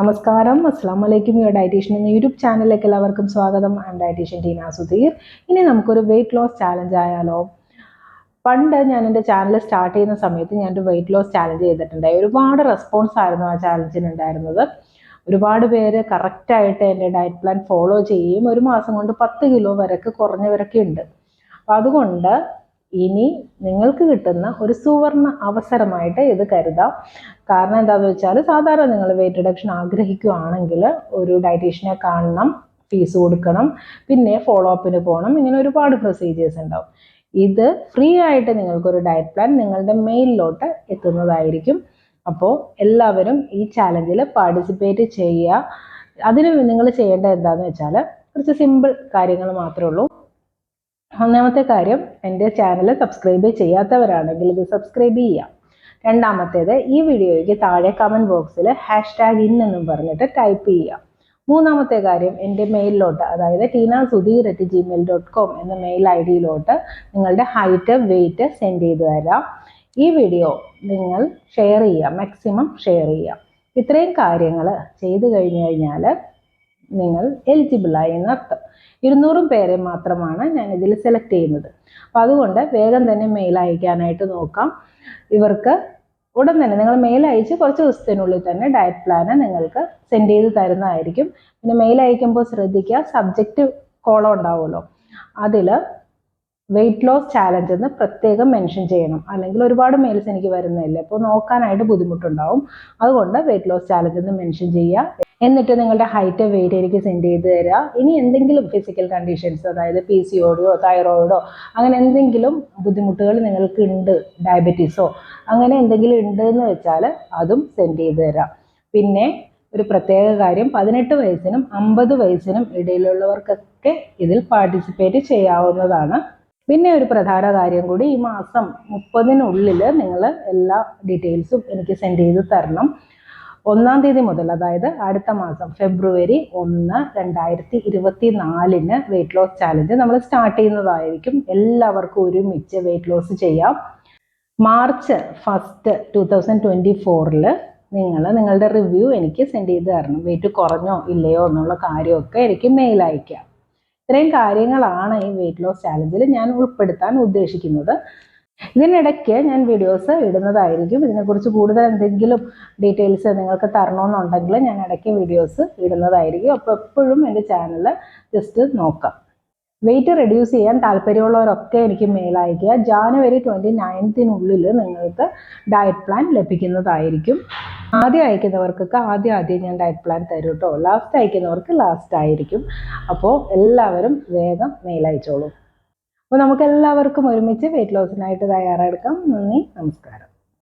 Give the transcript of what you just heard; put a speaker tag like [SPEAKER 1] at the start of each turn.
[SPEAKER 1] നമസ്കാരം. അസ്സാം വലൈക്കും യുവർ ഡയറ്റീഷ്യൻ എന്ന യൂട്യൂബ് ചാനലിലേക്ക് എല്ലാവർക്കും സ്വാഗതം. And dietitian Teena Sudheer. ഇനി നമുക്കൊരു വെയിറ്റ് ലോസ് ചാലഞ്ച് ആയാലോ? പണ്ട് ഞാൻ എന്റെ ചാനൽ സ്റ്റാർട്ട് ചെയ്യുന്ന സമയത്ത് ഞാൻ ഒരു വെയിറ്റ് ലോസ് ചാലഞ്ച് ചെയ്തിട്ടുണ്ടായി. ഒരുപാട് റെസ്പോൺസ് ആയിരുന്നു ആ ചാലഞ്ചിന് ഉണ്ടായിരുന്നത്. ഒരുപാട് പേര് കറക്റ്റായിട്ട് എന്റെ ഡയറ്റ് പ്ലാൻ ഫോളോ ചെയ്യുകയും ഒരു മാസം കൊണ്ട് പത്ത് കിലോ വരെയൊക്കെ കുറഞ്ഞവരൊക്കെ ഉണ്ട്. അപ്പം അതുകൊണ്ട് ഇനി നിങ്ങൾക്ക് കിട്ടുന്ന ഒരു സുവർണ അവസരമായിട്ട് ഇത് കരുതാം. കാരണം എന്താണെന്ന് വെച്ചാൽ സാധാരണ നിങ്ങൾ വെയിറ്റ് റിഡക്ഷൻ ആഗ്രഹിക്കുകയാണെങ്കിൽ ഒരു ഡയറ്റീഷ്യനെ കാണണം ഫീസ് കൊടുക്കണം പിന്നെ ഫോളോ അപ്പിന് പോകണം ഇങ്ങനെ ഒരുപാട് പ്രൊസീജിയേഴ്സ് ഉണ്ടാവും. ഇത് ഫ്രീ ആയിട്ട് നിങ്ങൾക്കൊരു ഡയറ്റ് പ്ലാൻ നിങ്ങളുടെ മെയിലിലോട്ട് എത്തുന്നതായിരിക്കും. അപ്പോൾ എല്ലാവരും ഈ ചാലഞ്ചിൽ പാർട്ടിസിപ്പേറ്റ് ചെയ്യുക. അതിന് നിങ്ങൾ ചെയ്യേണ്ടത് എന്താണെന്ന് വെച്ചാൽ കുറച്ച് സിമ്പിൾ കാര്യങ്ങൾ മാത്രമേ ഉള്ളൂ. ഒന്നാമത്തെ കാര്യം എന്റെ ചാനൽ സബ്സ്ക്രൈബ് ചെയ്യാത്തവരാണെങ്കിൽ ഇത് സബ്സ്ക്രൈബ് ചെയ്യാം. രണ്ടാമത്തേത് ഈ വീഡിയോയ്ക്ക് താഴെ കമന്റ് ബോക്സിൽ ഹാഷ് ടാഗ് ഇൻ എന്നും പറഞ്ഞിട്ട് ടൈപ്പ് ചെയ്യാം. മൂന്നാമത്തെ കാര്യം എന്റെ മെയിലിലോട്ട് അതായത് Teena Sudheer at Gmail dot com എന്ന മെയിൽ ഐ ഡിയിലോട്ട് നിങ്ങളുടെ ഹൈറ്റ് വെയിറ്റ് സെൻഡ് ചെയ്ത് തരാം. ഈ വീഡിയോ നിങ്ങൾ ഷെയർ ചെയ്യുക മാക്സിമം ഷെയർ ചെയ്യുക ഇത്രയും കാര്യങ്ങൾ ചെയ്തു കഴിഞ്ഞു കഴിഞ്ഞാൽ നിങ്ങൾ എലിജിബിളായി എന്നർത്ഥം ഇരുന്നൂറും പേരെ മാത്രമാണ് ഞാൻ ഇതിൽ സെലക്ട് ചെയ്യുന്നത്. അപ്പോൾ അതുകൊണ്ട് വേഗം തന്നെ മെയിൽ അയക്കാനായിട്ട് നോക്കാം. ഇവർക്ക് ഉടൻ തന്നെ നിങ്ങൾ മെയിൽ അയച്ച് കുറച്ച് ദിവസത്തിനുള്ളിൽ തന്നെ ഡയറ്റ് പ്ലാന് നിങ്ങൾക്ക് സെൻഡ് ചെയ്ത് തരുന്നതായിരിക്കും. പിന്നെ മെയിൽ അയക്കുമ്പോൾ ശ്രദ്ധിക്കുക സബ്ജക്റ്റ് കോളം ഉണ്ടാവുമല്ലോ. അതിൽ വെയിറ്റ് ലോസ് ചാലഞ്ച് എന്ന് പ്രത്യേകം മെൻഷൻ ചെയ്യണം. അല്ലെങ്കിൽ ഒരുപാട് മെയിൽസ് എനിക്ക് വരുന്നില്ല അപ്പോൾ നോക്കാനായിട്ട് ബുദ്ധിമുട്ടുണ്ടാവും. അതുകൊണ്ട് വെയിറ്റ് ലോസ് ചാലഞ്ച് എന്ന് മെൻഷൻ ചെയ്യുക എന്നിട്ട് നിങ്ങളുടെ ഹൈറ്റ് വെയിറ്റ് എനിക്ക് സെൻഡ് ചെയ്ത് തരിക ഇനി എന്തെങ്കിലും ഫിസിക്കൽ കണ്ടീഷൻസ് അതായത് പി സി തൈറോയിഡോ അങ്ങനെ എന്തെങ്കിലും ബുദ്ധിമുട്ടുകൾ നിങ്ങൾക്ക് ഉണ്ട് ഡയബറ്റീസോ അങ്ങനെ എന്തെങ്കിലും ഉണ്ട് എന്ന് വെച്ചാൽ അതും സെൻഡ് ചെയ്ത് തരാം. പിന്നെ ഒരു പ്രത്യേക കാര്യം പതിനെട്ട് വയസ്സിനും അമ്പത് വയസ്സിനും ഇടയിലുള്ളവർക്കൊക്കെ ഇതിൽ പാർട്ടിസിപ്പേറ്റ് ചെയ്യാവുന്നതാണ്. പിന്നെ ഒരു പ്രധാന കാര്യം കൂടി ഈ മാസം മുപ്പതിനുള്ളിൽ നിങ്ങൾ എല്ലാ ഡീറ്റെയിൽസും എനിക്ക് സെൻഡ് ചെയ്ത് തരണം. ഒന്നാം തീയതി മുതൽ അതായത് അടുത്ത മാസം ഫെബ്രുവരി ഒന്ന് രണ്ടായിരത്തി ഇരുപത്തി നാലിന് വെയിറ്റ് ലോസ് ചാലഞ്ച് നമ്മൾ സ്റ്റാർട്ട് ചെയ്യുന്നതായിരിക്കും. എല്ലാവർക്കും ഒരുമിച്ച് വെയിറ്റ് ലോസ് ചെയ്യാം. March first two thousand twenty ഫോറിൽ നിങ്ങൾ നിങ്ങളുടെ റിവ്യൂ എനിക്ക് സെൻഡ് ചെയ്ത് തരണം. വെയിറ്റ് കുറഞ്ഞോ ഇല്ലയോ എന്നുള്ള കാര്യമൊക്കെ എനിക്ക് മെയിൽ അയക്കാം ഇത്രയും കാര്യങ്ങളാണ് ഈ വെയിറ്റ് ലോസ് ചാലഞ്ചിൽ ഞാൻ ഉൾപ്പെടുത്താൻ ഉദ്ദേശിക്കുന്നത്. ഇതിനിടയ്ക്ക് ഞാൻ വീഡിയോസ് ഇടുന്നതായിരിക്കും. ഇതിനെക്കുറിച്ച് കൂടുതൽ എന്തെങ്കിലും ഡീറ്റെയിൽസ് നിങ്ങൾക്ക് തരണമെന്നുണ്ടെങ്കിൽ ഞാൻ ഇടയ്ക്ക് വീഡിയോസ് ഇടുന്നതായിരിക്കും. അപ്പോൾ എപ്പോഴും എന്റെ ചാനൽ ജസ്റ്റ് നോക്കാം. വെയിറ്റ് റെഡ്യൂസ് ചെയ്യാൻ താല്പര്യമുള്ളവരൊക്കെ എനിക്ക് മെയിൽ ജാനുവരി ട്വന്റി നയൻത്തിനുള്ളിൽ നിങ്ങൾക്ക് ഡയറ്റ് പ്ലാൻ ലഭിക്കുന്നതായിരിക്കും. ആദ്യം അയക്കുന്നവർക്കൊക്കെ ആദ്യം ആദ്യം ഞാൻ ഡയറ്റ് പ്ലാൻ തരും കേട്ടോ ലാസ്റ്റ് അയക്കുന്നവർക്ക് ലാസ്റ്റ് ആയിരിക്കും. അപ്പോൾ എല്ലാവരും വേഗം മെയിൽ അയച്ചോളൂ. അപ്പോൾ നമുക്ക് എല്ലാവർക്കും ഒരുമിച്ച് വെയിറ്റ് ലോസിനായിട്ട് തയ്യാറെടുക്കാം. നന്ദി നമസ്കാരം.